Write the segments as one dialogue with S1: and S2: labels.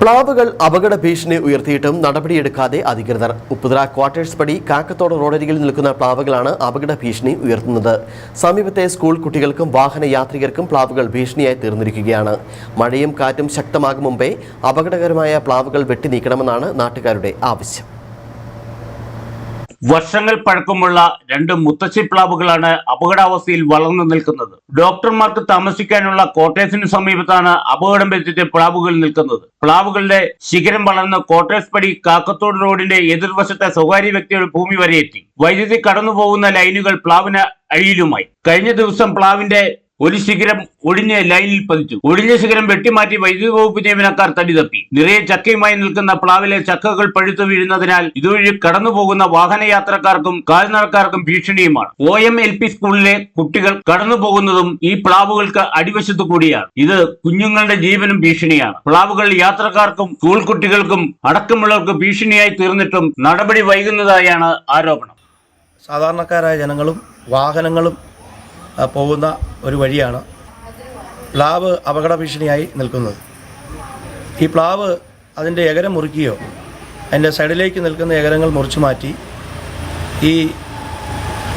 S1: പ്ലാവുകൾ അപകട ഭീഷണി ഉയർത്തിയിട്ടും നടപടിയെടുക്കാതെ അധികൃതർ. ഉപ്പുതറ ക്വാർട്ടേഴ്സ് പടി കാക്കത്തോട് റോഡരികിൽ നിൽക്കുന്ന പ്ലാവുകളാണ് അപകട ഭീഷണി ഉയർത്തുന്നത്. സമീപത്തെ സ്കൂൾ കുട്ടികൾക്കും വാഹന യാത്രികർക്കും പ്ലാവുകൾ ഭീഷണിയായി തീർന്നിരിക്കുകയാണ്. മഴയും കാറ്റും ശക്തമാകും മുമ്പേ അപകടകരമായ പ്ലാവുകൾ വെട്ടി നീക്കണമെന്നാണ് നാട്ടുകാരുടെ ആവശ്യം.
S2: വർഷങ്ങൾ പഴക്കമുള്ള രണ്ട് മുത്തശ്ശി പ്ലാവുകളാണ് അപകടാവസ്ഥയിൽ വളർന്നു നിൽക്കുന്നത്. ഡോക്ടർമാർക്ക് താമസിക്കാനുള്ള കോട്ടേഴ്സിന് സമീപത്താണ് അപകടം പറ്റിയിട്ട് പ്ലാവുകൾ നിൽക്കുന്നത്. പ്ലാവുകളുടെ ശിഖരം വളർന്ന് കോട്ടേഴ്സ് പടി കാക്കത്തോട് റോഡിന്റെ എതിർവശത്തെ സ്വകാര്യ വ്യക്തിയുടെ ഭൂമി വരെ എത്തി വൈദ്യുതി കടന്നു പോകുന്ന ലൈനുകൾ പ്ലാവിന് അഴിയിലുമായി കഴിഞ്ഞ ദിവസം പ്ലാവിന്റെ ഒരു ശിഖരം ഒഴിഞ്ഞ ലൈനിൽ പതിച്ചു. ഒടിഞ്ഞ ശിഖരം വെട്ടിമാറ്റി വൈദ്യുതി വകുപ്പ് ജീവനക്കാർ തടി തപ്പി. നിറയെ ചക്കയുമായി നിൽക്കുന്ന പ്ലാവിലെ ചക്കകൾ പഴുത്തു വീഴുന്നതിനാൽ ഇതുവഴി കടന്നുപോകുന്ന വാഹന വാഹനയാത്രക്കാർക്കും കാൽനടക്കാർക്കും ഭീഷണിയുമാണ്. ഒ എം എൽ പി സ്കൂളിലെ കുട്ടികൾ കടന്നുപോകുന്നതും ഈ പ്ലാവുകൾക്ക് അടിവശത്തു കൂടിയാണ്. ഇത് കുഞ്ഞുങ്ങളുടെ ജീവനും ഭീഷണിയാണ്. പ്ലാവുകൾ യാത്രക്കാർക്കും സ്കൂൾ കുട്ടികൾക്കും അടക്കമുള്ളവർക്ക് ഭീഷണിയായി തീർന്നിട്ടും നടപടി വൈകുന്നതായാണ് ആരോപണം.
S3: സാധാരണക്കാരായ ജനങ്ങളും വാഹനങ്ങളും പോകുന്ന ഒരു വഴിയാണ് പ്ലാവ് അപകട ഭീഷണിയായി നിൽക്കുന്നത്. ഈ പ്ലാവ് അതിന്റെ എകരം മുറിക്കുകയോ അതിന്റെ സൈഡിലേക്ക് നിൽക്കുന്ന എകരങ്ങൾ മുറിച്ചു മാറ്റി ഈ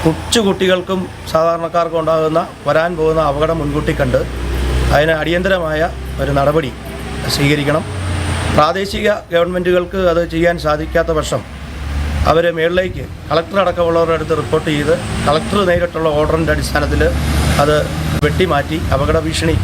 S3: കൊച്ചു കുട്ടികൾക്കും സാധാരണക്കാർക്കും ഉണ്ടാകുന്ന വരാൻ പോകുന്ന അപകടം മുൻകൂട്ടി കണ്ട് അതിന് അടിയന്തരമായ ഒരു നടപടി സ്വീകരിക്കണം. പ്രാദേശിക ഗവൺമെന്റുകൾക്ക് അത് ചെയ്യാൻ സാധിക്കാത്ത പക്ഷം അവർ മേളിലേക്ക് കളക്ടർ അടക്കമുള്ളവരുടെ അടുത്ത് റിപ്പോർട്ട് ചെയ്ത് കളക്ടർ നേരിട്ടുള്ള ഓർഡറിന്റെ അടിസ്ഥാനത്തിൽ അത് വെട്ടിമാറ്റി അപകട ഭീഷണി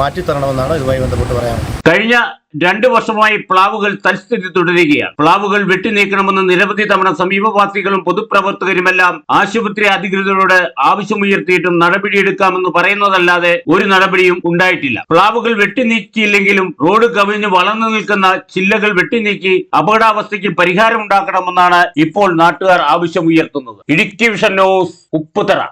S3: മാറ്റിത്തരണമെന്നാണ് ഇതുമായി ബന്ധപ്പെട്ട് പറയാനുള്ളത്.
S2: കഴിഞ്ഞ രണ്ടു വർഷമായി പ്ലാവുകൾ തൽസ്ഥിതി തുടരുകയാണ്. പ്ലാവുകൾ വെട്ടിനീക്കണമെന്ന് നിരവധി തവണ സമീപവാസികളും പൊതുപ്രവർത്തകരുമെല്ലാം ആശുപത്രി അധികൃതരോട് ആവശ്യമുയർത്തിയിട്ടും നടപടിയെടുക്കാമെന്ന് പറയുന്നതല്ലാതെ ഒരു നടപടിയും ഉണ്ടായിട്ടില്ല. പ്ലാവുകൾ വെട്ടിനീക്കിയില്ലെങ്കിലും റോഡ് കവിഞ്ഞ് വളർന്നു നിൽക്കുന്ന ചില്ലകൾ വെട്ടിനീക്കി അപകടാവസ്ഥയ്ക്ക് പരിഹാരം ഉണ്ടാക്കണമെന്നാണ് ഇപ്പോൾ നാട്ടുകാർ ആവശ്യമുയർത്തുന്നത്. Idukki vision news Upputhara.